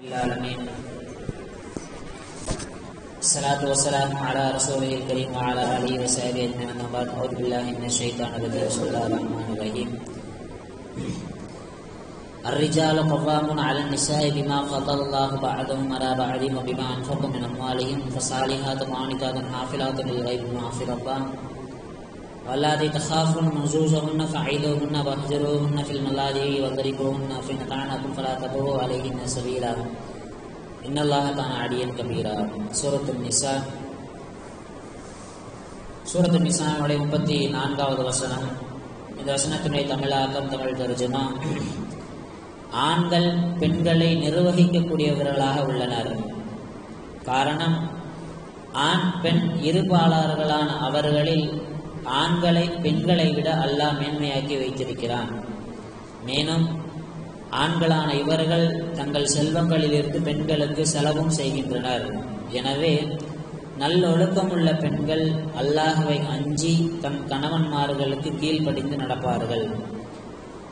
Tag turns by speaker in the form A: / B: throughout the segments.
A: العالمين. الصلاة والسلام على رسوله الكريم وعلى آله وصحبه أجمعين. بعد أعوذ بالله من الشيطان الرجيم. بسم الله الرحمن الرحيم. الرجال قوامون على النساء بما فضل الله بعضهم على بعض وبما أنفقوا من أموالهم فصالحات قانتات حافلات للغيب بما حفظ الله واللاتي تخافون نشوزهن فعيدوهن واهجروهن في المضاجع واضربوهن فإن أطعنكم فلا تبغوا عليهن سبيلا إن الله كان عليا كبيرا سورة النساء சூரத்து நிசானுடைய முப்பத்தி நான்காவது வசனம் இந்த வசனத்தினுடைய தமிழாக்கம் தமிழ் தர்ஜமா ஆண்கள் பெண்களை நிர்வகிக்கக்கூடியவர்களாக உள்ளனர் காரணம் ஆண் பெண் இருபாளர்களான அவர்களில் ஆண்களை பெண்களை விட அல்லாஹ் மேன்மையாக்கி வைத்திருக்கிறான். மேலும் ஆண்களான இவர்கள் தங்கள் செல்வங்களிலிருந்து பெண்களுக்கு செலவும் செய்கின்றனர். எனவே நல்லொழுக்கம் உள்ள பெண்கள் அல்லாஹுவை அஞ்சி தம் கணவன்மார்களுக்கு கீழ்ப்படிந்து நடப்பார்கள்.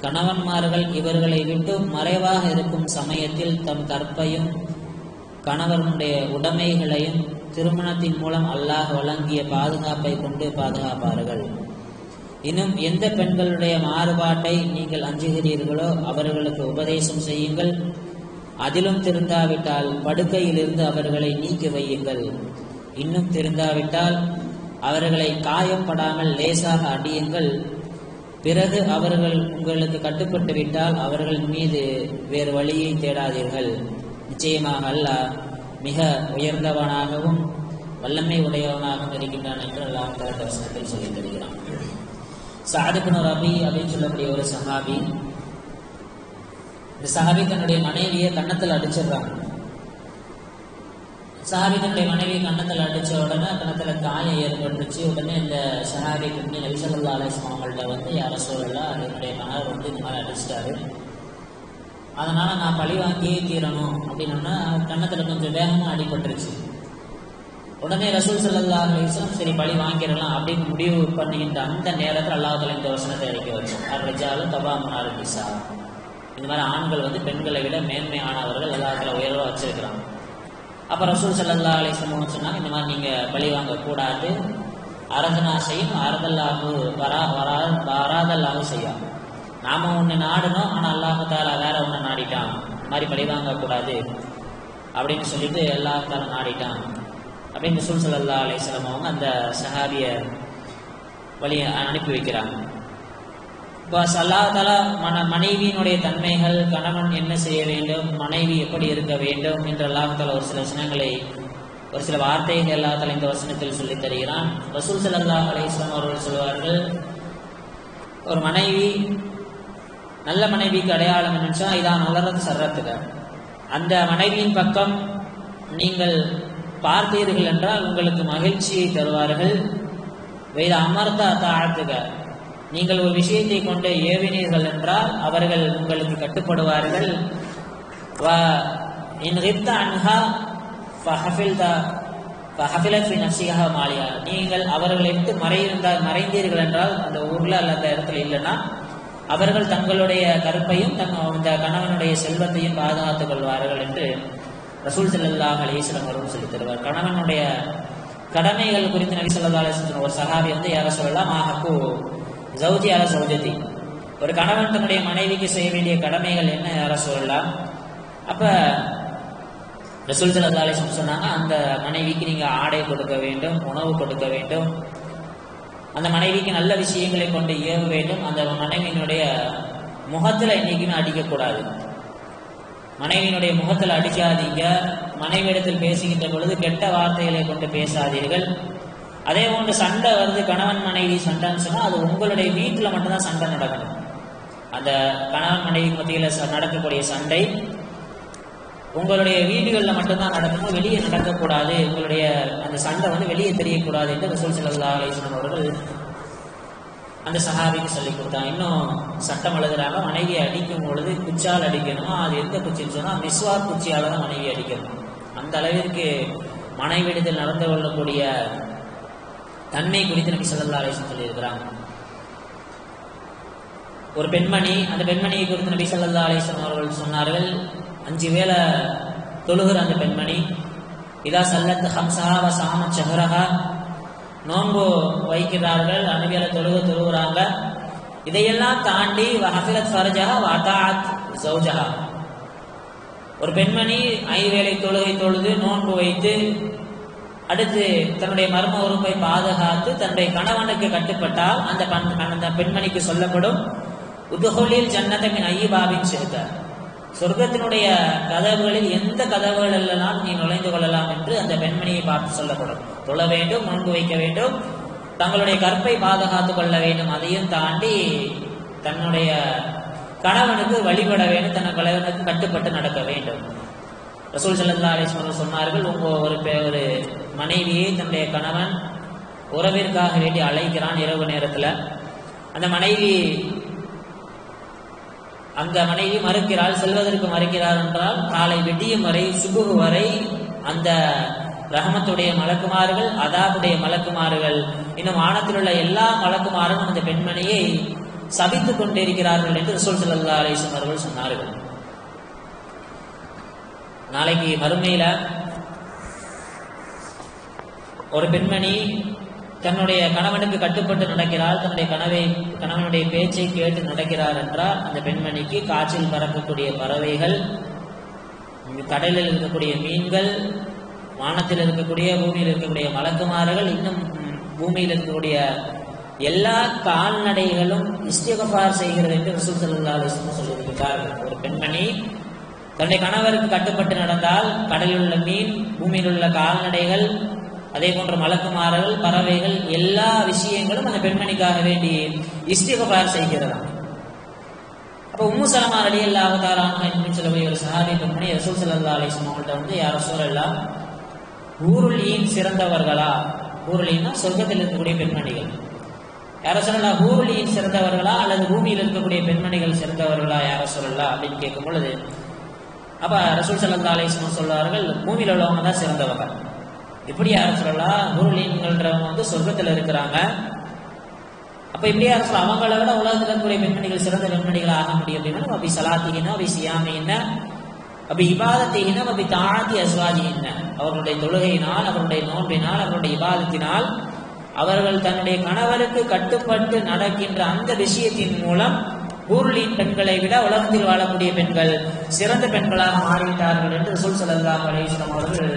A: கணவன்மார்கள் இவர்களை விட்டு மறைவாக இருக்கும் சமயத்தில் தம் கற்பையும் கணவனுடைய உடைமைகளையும் திருமணத்தின் மூலம் அல்லாஹ் வழங்கிய பாதுகாப்பை கொண்டு பாதுகாப்பார்கள். இன்னும் எந்த பெண்களுடைய மாறுபாட்டை நீங்கள் அஞ்சுகிறீர்களோ அவர்களுக்கு உபதேசம் செய்யுங்கள். அதிலும் திருந்தாவிட்டால் படுக்கையிலிருந்து அவர்களை நீக்கி வையுங்கள். இன்னும் திருந்தாவிட்டால் அவர்களை காயப்படாமல் லேசாக அடியுங்கள். பிறகு அவர்கள் உங்களுக்கு கட்டுப்பட்டு விட்டால் அவர்கள் மீது வேறு வழியை தேடாதீர்கள். நிச்சயமாக அல்லாஹ் மிக உயர்ந்தவனாகவும் வல்லமை உடையவனாகவும் இருக்கின்றான் என்று அல்லாஹ் தரட்ட வசனத்தில் சொல்லி தருகிறான் சாதுக்குன ரபி அப்படின்னு சொல்லக்கூடிய ஒரு சஹாபி இந்த சஹாபி தன்னுடைய மனைவியை கன்னத்தில் அடிச்சிடுறாங்க சஹாபி தன்னுடைய மனைவி கன்னத்தில் அடிச்ச உடனே கன்னத்தில் காயம் ஏற்பட்டுச்சு உடனே இந்த சஹாபி வந்து நபிசல்லா அலிஸ்லாம் அவங்கள்ட்ட வந்து யார சொல்லலாம் என்னுடைய கணவர் வந்து இந்த மாதிரி அடிச்சிட்டாரு. அதனால நான் பழி வாங்கியே தீரணும் அப்படின்னா கன்னத்துல கொஞ்சம் வேகமா அடிபட்டுருச்சு. உடனே ரசூல் சல்லா அலிஸ்லாம் சரி பழி வாங்கிடலாம் அப்படின்னு முடிவு பண்ணிக்கின்ற அந்த நேரத்தில் அல்லாஹால இந்த வசனத்தை இறக்கி வச்சோம் தபா முன்னாரு நிசா. இந்த மாதிரி ஆண்கள் வந்து பெண்களை விட மேன்மையானவர்கள் எல்லாத்துல உயர்வாக வச்சிருக்கிறாங்க. அப்போ ரசூல் சல்லா அலிஸ்லாம் சொன்னாங்க இந்த மாதிரி நீங்கள் பழி வாங்கக்கூடாது. அரதனா செய்யும் அறதல்லாஹு வரா வரா வராதல்லாஹு செய்யும் நாம ஒன்று நாடணும் ஆனால் அல்லாஹு தாலா வேற ஒன்று நாடிட்டான். மாதிரி பழி வாங்கக்கூடாது. அப்படின்னு சொல்லிட்டு அல்லாஹ் தாலா நாடிட்டான். அப்படின்னு சுல் சல்லா அலிஸ்லாம் அவங்க அந்த சஹாபிய வழியை அனுப்பி வைக்கிறாங்க. இப்போ அல்லா மன மனைவியினுடைய தன்மைகள் கணவன் என்ன செய்ய வேண்டும் மனைவி எப்படி இருக்க வேண்டும் என்று அல்லாஹால ஒரு சில வசனங்களை ஒரு சில வார்த்தைகள் அல்லா இந்த வசனத்தில் சொல்லித் தருகிறான். ரசூல் சல்லாஹ் அலிஸ்லாம் அவர்கள் சொல்வார்கள் ஒரு மனைவி நல்ல மனைவிக்கு அடையாளம் என்னன்னு இதான் உலரது சர்றத்துக்கு அந்த மனைவியின் பக்கம் நீங்கள் பார்த்தீர்கள் என்றால் உங்களுக்கு மகிழ்ச்சியை தருவார்கள். வேத அமர்த்த தாழ்த்துக. நீங்கள் ஒரு விஷயத்தை கொண்டு ஏவினீர்கள் என்றால் அவர்கள் உங்களுக்கு கட்டுப்படுவார்கள். நீங்கள் அவர்களை விட்டு மறைந்தால் மறைந்தீர்கள் என்றால் அந்த ஊர்ல அல்ல அந்த இடத்துல இல்லைன்னா அவர்கள் தங்களுடைய கருப்பையும் தங்க அந்த கணவனுடைய செல்வத்தையும் பாதுகாத்துக் கொள்வார்கள் என்று ரசூல் சல்லாஹ் அலிஸ்லாம் அவர்கள் சொல்லி தருவார். கணவனுடைய கடமைகள் குறித்து நபி சொல்லா அலிஸ்லாம் ஒரு சகாபி வந்து யார சொல்லலாம்? மாஹக்கு ஜவுஜி யார சௌஜதி. ஒரு கணவன் தன்னுடைய மனைவிக்கு செய்ய வேண்டிய கடமைகள் என்ன? யார சொல்லலாம்? அப்ப ரசூல் செல்லா அலிஸ்லாம் சொன்னாங்க அந்த மனைவிக்கு நீங்க ஆடை கொடுக்க வேண்டும் உணவு கொடுக்க வேண்டும் அந்த மனைவிக்கு நல்ல விஷயங்களை கொண்டு ஏவ வேண்டும். அந்த மனைவியினுடைய முகத்துல என்னைக்குமே அடிக்கக்கூடாது. மனைவியினுடைய முகத்தில் அடிக்காதீங்க. மனைவியிடத்தில் பேசுகின்ற பொழுது கெட்ட வார்த்தைகளை கொண்டு பேசாதீர்கள். அதே போன்று சண்டை வருது. கணவன் மனைவி சண்டைன்னு சொன்னால் அது உங்களுடைய வீட்டில் மட்டும்தான் சண்டை நடக்கணும் அந்த கணவன் மனைவி மத்தியில் நடக்கக்கூடிய சண்டை உங்களுடைய வீடுகளில் மட்டும்தான் நடக்கணும் வெளியே நடக்கக்கூடாது. உங்களுடைய அந்த சண்டை வந்து வெளியே தெரியக்கூடாது என்று ரசூல் சல்லா அலிஸ்லாம் அவர்கள் அந்த சஹாபிக்கு சொல்லி கொடுத்தாங்க. இன்னும் சட்டம் எழுதுறாங்க மனைவியை அடிக்கும் பொழுது குச்சால் அடிக்கணுமா. அது எந்த குச்சின்னு சொன்னால் மிஸ்வா குச்சியால் தான் மனைவி அடிக்கணும். அந்த அளவிற்கு மனைவிடத்தில் நடந்து கொள்ளக்கூடிய தன்மை குறித்து நபி சொல்லா அலிஸ்லாம் சொல்லியிருக்கிறாங்க. ஒரு பெண்மணி அந்த பெண்மணியை குறித்து நபி ஸல்லல்லாஹு அலிஸ்லாம் அவர்கள் சொன்னார்கள் அஞ்சு வேளை தொழுகிற அந்த பெண்மணி. இதா சல்லத் ஹம்சஹா சாம சஹரஹா நோன்பு வைக்கிறார்கள் அனுவியல தொழுக தொழுகிறாங்க. இதையெல்லாம் தாண்டி வஹஃபிலத் ஃபர்ஜஹா வதாத் சௌஜஹா. ஒரு பெண்மணி ஐவேளை தொழுகை தொழுது நோன்பு வைத்து அடுத்து தன்னுடைய மர்ம உறுப்பை பாதுகாத்து தன்னுடைய கணவனுக்கு கட்டுப்பட்டால் அந்த அந்த பெண்மணிக்கு சொல்லப்படும் உதுகொலில் ஜன்னதமின் ஐயபாவின் சேர்த்தார் சொர்க்கத்தினுடைய கதவுகளில் எந்த கதவுகள் எல்லாம் நீ நுழைந்து கொள்ளலாம் என்று அந்த பெண்மணியை பார்த்து சொல்லப்படும். தொழ வேண்டும் முன்பு வைக்க வேண்டும். தங்களுடைய கற்பை பாதுகாத்துக் கொள்ள வேண்டும். அதையும் தாண்டி தன்னுடைய கணவனுக்கு வழிபட வேண்டும். தன் கணவனுக்கு கட்டுப்பட்டு நடக்க வேண்டும். ரசூல் ஸல்லல்லாஹு அலைஹி சொன்னார்கள் உங்க ஒரு பெ- ஒரு மனைவியை தன்னுடைய கணவன் உறவிற்காக வேண்டி அழைக்கிறான் இரவு நேரத்துல. அந்த மனைவி அந்த மனைவி மறுக்கிறாள் செல்வதற்கு மறுக்கிறார் என்றால் காலை விடியும் வரை சுபுகு வரை அந்த ரஹமத்துடைய மலக்குமார்கள் அதாபுடைய மலக்குமார்கள் இன்னும் வானத்தில் உள்ள எல்லா மலக்குமாரும் அந்த பெண்மணியை சபித்துக் கொண்டிருக்கிறார்கள் என்று ரசூல் ஸல்லல்லாஹு அவர்கள் சொன்னார்கள். நாளைக்கு மறுமையில ஒரு பெண்மணி தன்னுடைய கணவனுக்கு கட்டுப்பட்டு நடக்கிறார் தன்னுடைய கனவை கணவனுடைய பேச்சை கேட்டு நடக்கிறார் என்றால் அந்த பெண்மணிக்கு காற்றில் பறக்கக்கூடிய பறவைகள் கடலில் இருக்கக்கூடிய மீன்கள் வானத்தில் இருக்கக்கூடிய பூமியில் இருக்கக்கூடிய மலக்குமாறுகள் இன்னும் பூமியில் இருக்கக்கூடிய எல்லா கால்நடைகளும் இஸ்திகபார் செய்கிறது என்று ரசூல் ஸல்லல்லாஹு அலைஹி சொல்லியிருக்கிறார்கள். ஒரு பெண்மணி தன்னுடைய கணவருக்கு கட்டுப்பட்டு நடந்தால் கடலில் உள்ள மீன் பூமியில் உள்ள கால்நடைகள் அதே போன்ற மலக்குமாறுகள் பறவைகள் எல்லா விஷயங்களும் அந்த பெண்மணிக்காக வேண்டி இஸ்திகபார் செய்கிறதாம். அப்போ உம்மு சலமா அலி அல்லாஹ் தாலாங்க சொல்லக்கூடிய ஒரு சஹாபி பெண்மணி ரசூல் ஸல்லல்லாஹு அலிஸ்லாம் அவங்கள்ட்ட வந்து யார் சூழல் ஊருள் ஊருளியின் சிறந்தவர்களா? ஊருளின்னா சொர்க்கத்தில் இருக்கக்கூடிய பெண்மணிகள். யார சொல்லலாம் ஊருள் சிறந்தவர்களா அல்லது பூமியில் இருக்கக்கூடிய பெண்மணிகள் சிறந்தவர்களா? யார சொல்லலாம் அப்படின்னு கேட்கும் பொழுது அப்ப ரசூல் ஸல்லல்லாஹு சொல்வார்கள் பூமியில் உள்ளவங்க தான் சிறந்தவர்கள் எப்படி யார சொல்லலாம் குருலீன்கள்ன்றவங்க வந்து சொர்க்கத்தில் இருக்கிறாங்க. அப்ப இப்படி யார சொல்ல அவங்கள விட உலகத்தில் இருக்கக்கூடிய பெண்மணிகள் சிறந்த பெண்மணிகள் ஆக முடியும் அப்படின்னா அப்படி சலாத்திகினா அப்படி சியாமின்னா அப்படி இபாதத்திகினா அப்படி தாழ்த்தி என்ன அவர்களுடைய தொழுகையினால் அவருடைய நோன்பினால் அவருடைய இபாதத்தினால் அவர்கள் தன்னுடைய கணவருக்கு கட்டுப்பட்டு நடக்கின்ற அந்த விஷயத்தின் மூலம் ஊருளின் பெண்களை விட உலகத்தில் வாழக்கூடிய பெண்கள் சிறந்த பெண்களாக மாறிவிட்டார்கள் என்று சொல் ஸல்லல்லாஹு அவர்கள்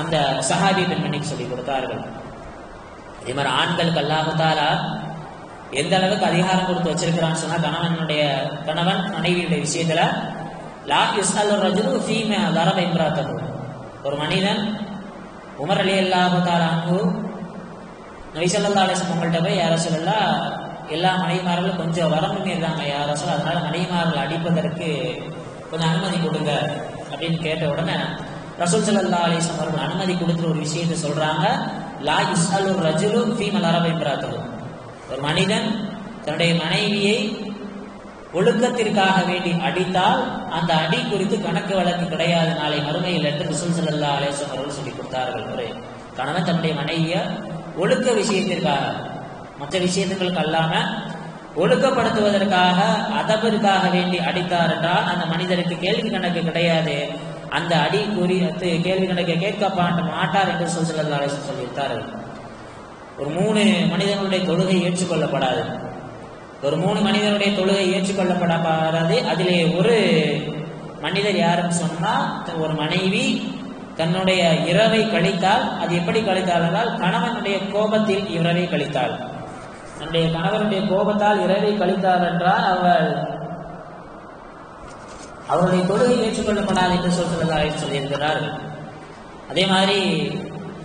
A: அந்த சஹாபி பெண்மணிக்கு சொல்லிக் கொடுத்தார்கள். இதே மாதிரி ஆண்களுக்கு அல்லாஹு எந்த அளவுக்கு அதிகாரம் கொடுத்து வச்சிருக்கிறான்னு சொன்னா கணவனுடைய கணவன் மனைவியுடைய விஷயத்துல லா யுஸ்அல் ரஜுலு ஃபீமே தரப இம்ராத்தஹு. ஒரு மனிதன் உமர் அலி அல்லாஹு தாலா அன்பு நபி உங்கள்ட்ட போய் யார சொல்லலா எல்லா மனைவிமார்களும் கொஞ்சம் வரம்பு மீறாங்க யார சொல்ல அதனால மனைவிமார்கள் அடிப்பதற்கு கொஞ்சம் அனுமதி கொடுங்க அப்படின்னு கேட்ட உடனே ரசூல் சல்லா அலைஹி அவர்கள் அனுமதி கொடுத்துற ஒரு விஷயத்தை சொல்றாங்க லா யுஸ்அலு ரஜுலு ஃபீமல் அரபை இம்ராத்தஹு. ஒரு மனிதன் தன்னுடைய மனைவியை ஒழுக்கத்திற்காக வேண்டி அடித்தால் அந்த அடி குறித்து கணக்கு வழக்கு கிடையாது. நாளை மறுமையில் என்று ரசூல் சல்லா அலைஹி அவர்கள் சொல்லி கொடுத்தார்கள். ஒரு கணவன் தன்னுடைய மனைவியை ஒழுக்க விஷயத்திற்காக மற்ற விஷயத்துங்களுக்கு அல்லாம ஒழுக்கப்படுத்துவதற்காக அதபிற்காக வேண்டி அடித்தார் என்றால் அந்த மனிதருக்கு கேள்வி கணக்கு கிடையாது. அந்த அடி குறித்து கேள்வி கணக்கு கேட்கப்பாண்ட மாட்டார் என்று ரசூல் ஸல்லல்லாஹு அலைஹி ஒரு மூணு மனிதனுடைய தொழுகை ஏற்றுக்கொள்ளப்படாது. ஒரு மூணு மனிதனுடைய தொழுகை ஏற்றுக்கொள்ளப்படாது அதிலே ஒரு மனிதர் யாருன்னு சொன்னா ஒரு மனைவி தன்னுடைய இரவை கழித்தால் அது எப்படி கழித்தால் என்றால் கணவனுடைய கோபத்தில் இரவை கழித்தாள். தன்னுடைய கணவனுடைய கோபத்தால் இரவை கழித்தாள் என்றால் அவள் அவருடைய தொழுகை ஏற்றுக்கொள்ளப்படாது என்று சொல்கிறதாக சொல்லியிருக்கிறார்கள் அதே மாதிரி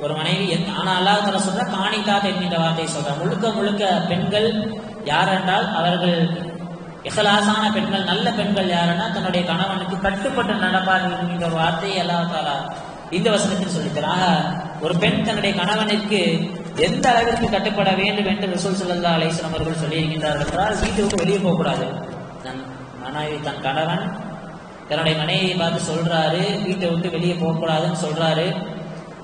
A: ஒரு மனைவி எந்த- ஆனா அல்லாஹ் தஆலா சொல்ற காணிக்காத் என்கின்ற வார்த்தையை சொல்றார். முழுக்க முழுக்க பெண்கள் யாரென்றால் அவர்கள் இஹலாசான பெண்கள் நல்ல பெண்கள் யாருன்னா தன்னுடைய கணவனுக்கு கட்டுப்பட்டு நடப்பார்கள் என்கின்ற வார்த்தையை அல்லாஹ் தாலா இந்த வசனத்தில் சொல்லித்தராக ஒரு பெண் தன்னுடைய கணவனுக்கு எந்த அளவிற்கு கட்டுப்பட வேண்டும் என்று ரசூல் ஸல்லல்லாஹு அலைசன் அவர்கள் சொல்லியிருக்கின்றார்கள் என்றால் வீட்டுக்கு வெளியே போகக்கூடாது. தன் மனைவி தன் கணவன் தன்னுடைய மனைவியை பார்த்து சொல்றாரு வீட்டை விட்டு வெளியே போகக்கூடாதுன்னு சொல்றாரு.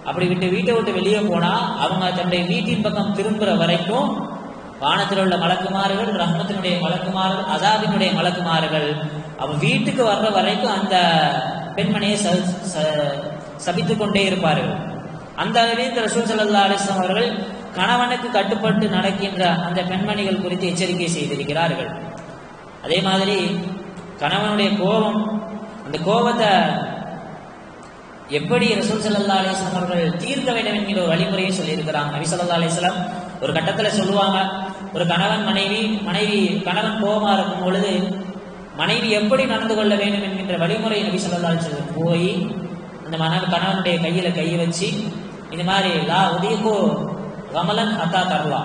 A: அப்படி விட்டு வீட்டை விட்டு வெளியே போனா அவங்க தன்னுடைய வீட்டின் பக்கம் திரும்புற வரைக்கும் வானத்தில் உள்ள மலக்குமாறுகள் ரஹ்மத்தினுடைய மலக்குமாறுகள் அசாபினுடைய மலக்குமாறுகள் அவ வீட்டுக்கு வர்ற வரைக்கும் அந்த பெண்மணியை சபித்து ச- கொண்டே இருப்பார்கள். அந்த அளவில் ரசூல் சல்லா அலிஸ்லாம் அவர்கள் கணவனுக்கு கட்டுப்பட்டு நடக்கின்ற அந்த பெண்மணிகள் குறித்து எச்சரிக்கை செய்திருக்கிறார்கள். அதே மாதிரி கணவனுடைய கோபம் அந்த கோபத்தை எப்படி ரசூல் சல்லா அலிஸ்லாம் அவர்கள் தீர்க்க வேண்டும் என்கிற ஒரு வழிமுறையை சொல்லியிருக்கிறாங்க. நபி ஸல்லல்லாஹு அலிஸ்லாம் ஒரு கட்டத்துல சொல்லுவாங்க ஒரு கணவன் மனைவி மனைவி கணவன் கோபமா இருக்கும் பொழுது மனைவி எப்படி நடந்து கொள்ள வேண்டும் என்கின்ற வழிமுறை நபி ஸல்லல்லாஹு அலிஸ்லாம் போய் அந்த மன கணவனுடைய கையில கையை வச்சு இது மாதிரி லா உதயகோ கமலன் அத்தா தருவா.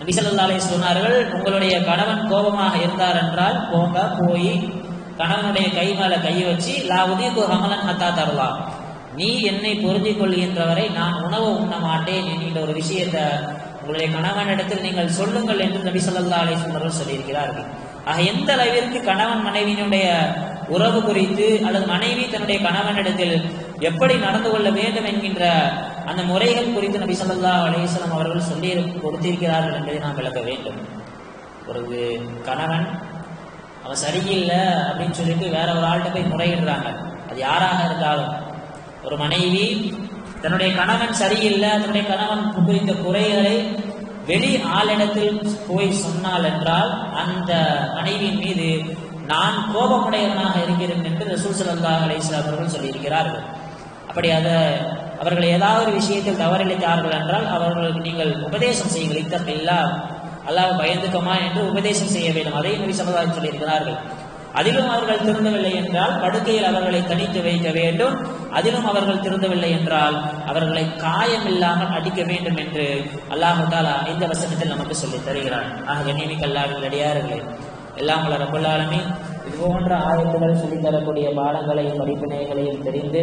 A: நபி ஸல்லல்லாஹு அலிஸ் சொன்னார்கள் உங்களுடைய கணவன் கோபமாக இருந்தார் என்றால் போங்க போய் கணவனுடைய கை மேல கை வச்சு லா ஹமலன் ஹத்தா தரலாம் நீ என்னை பொருந்திக் கொள்கின்றவரை நான் உணவு உண்ண மாட்டேன் என்கின்ற ஒரு விஷயத்தை உங்களுடைய கணவனிடத்தில் நீங்கள் சொல்லுங்கள் என்று நபி சொல்லா அலைஹி வஸல்லம் சொல்லியிருக்கிறார்கள். ஆக எந்த அளவிற்கு கணவன் மனைவியினுடைய உறவு குறித்து அல்லது மனைவி தன்னுடைய கணவனிடத்தில் எப்படி நடந்து கொள்ள வேண்டும் என்கின்ற அந்த முறைகள் குறித்து நபி சொல்லா அலிஸ்லாம் அவர்கள் சொல்லி கொடுத்திருக்கிறார்கள் என்பதை நாம் விளக்க வேண்டும். ஒரு கணவன் அவன் சரியில்லை அப்படின்னு சொல்லிட்டு வேற ஒரு ஆள்கிட்ட போய் முறையிடுறாங்க. அது யாராக இருந்தாலும். ஒரு மனைவி தன்னுடைய கணவன் சரியில்லை தன்னுடைய கணவன் புரிந்த குறைகளை வெளி ஆளிடத்தில் போய் சொன்னால் என்றால் அந்த மனைவியின் மீது நான் கோபமுடையவனாக இருக்கிறேன் என்று ரசூல் ஸல்லல்லாஹு அலைஹி அவர்கள் சொல்லியிருக்கிறார்கள். அப்படி அதை அவர்கள் ஏதாவது ஒரு விஷயத்தில் தவறிழைத்தார்கள் என்றால் அவர்களுக்கு நீங்கள் உபதேசம் செய்யுங்கள் இத்தப்பில்லா அல்லாஹ் பயந்துக்கமா என்று உபதேசம் செய்ய வேண்டும். அதையும் நபி சமுதாயம் சொல்லியிருக்கிறார்கள். அதிலும் அவர்கள் திருந்தவில்லை என்றால் படுக்கையில் அவர்களை தனித்து வைக்க வேண்டும். அதிலும் அவர்கள் திருந்தவில்லை என்றால் அவர்களை காயமில்லாமல் அடிக்க வேண்டும் என்று அல்லாஹு தாலா இந்த வசனத்தில் நமக்கு சொல்லித் தருகிறார் ஆக கண்ணியமிக்க அல்லாஹ் அடியார்களே எல்லாம் உள்ள ரப்புல்லாலுமே இது போன்ற ஆயத்துகள் சொல்லித்தரக்கூடிய பாடங்களையும் படிப்பினைகளையும் தெரிந்து